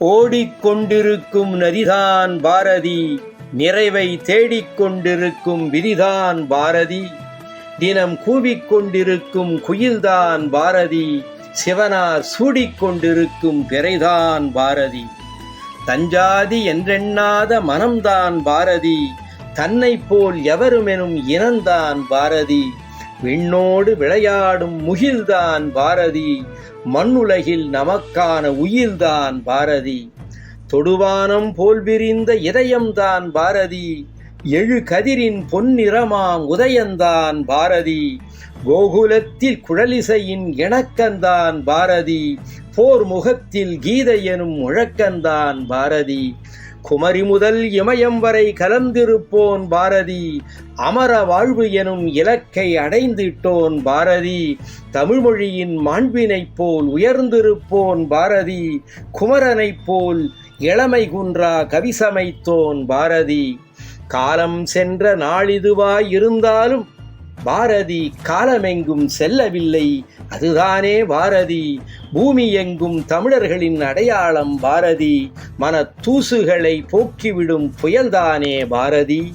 ஓடிக்கொண்டிருக்கும் நதிதான் பாரதி நிறைவை தேடிக்கொண்டிருக்கும் விதிதான் பாரதி. தினம் கூவிக்கொண்டிருக்கும் குயில்தான் பாரதி சிவனார் சூடிக்கொண்டிருக்கும் பிறைதான் பாரதி. தஞ்சாதி என்றெண்ணாத மனம்தான் பாரதி தன்னைப் போல் எவருமெனும் இனந்தான் பாரதி. விண்ணோடு விளையாடும் முகில்தான் பாரதி. மண்ணுலகில் நமக்கான உயிர்தான் பாரதி. தொடுவானம் போல் விரிந்த இதயம்தான் பாரதி. எழு கதிரின் பொன்னிறமாம் உதயந்தான் பாரதி. கோகுலத்தில் குழலிசையின் இணக்கந்தான் பாரதி. போர் முகத்தில் கீதை எனும் முழக்கந்தான் பாரதி. குமரி முதல் இமயம் வரை கலந்திருப்போன் பாரதி. அமர வாழ்வு எனும் இலக்கை அடைந்திட்டோன் பாரதி. தமிழ்மொழியின் மாண்பினைப் போல் உயர்ந்திருப்போன் பாரதி. குமரனைப் போல் இளமை குன்றா கவிசமைத்தோன் பாரதி. காலம் சென்ற நாளிதுவாய் இருந்தாலும் பாரதி காலமெங்கும் செல்லவில்லை. அதுதானே பாரதி. பூமி எங்கும் தமிழர்களின் அடையாளம் பாரதி. மன தூசுகளை போக்கிவிடும் புயல்தானே பாரதி.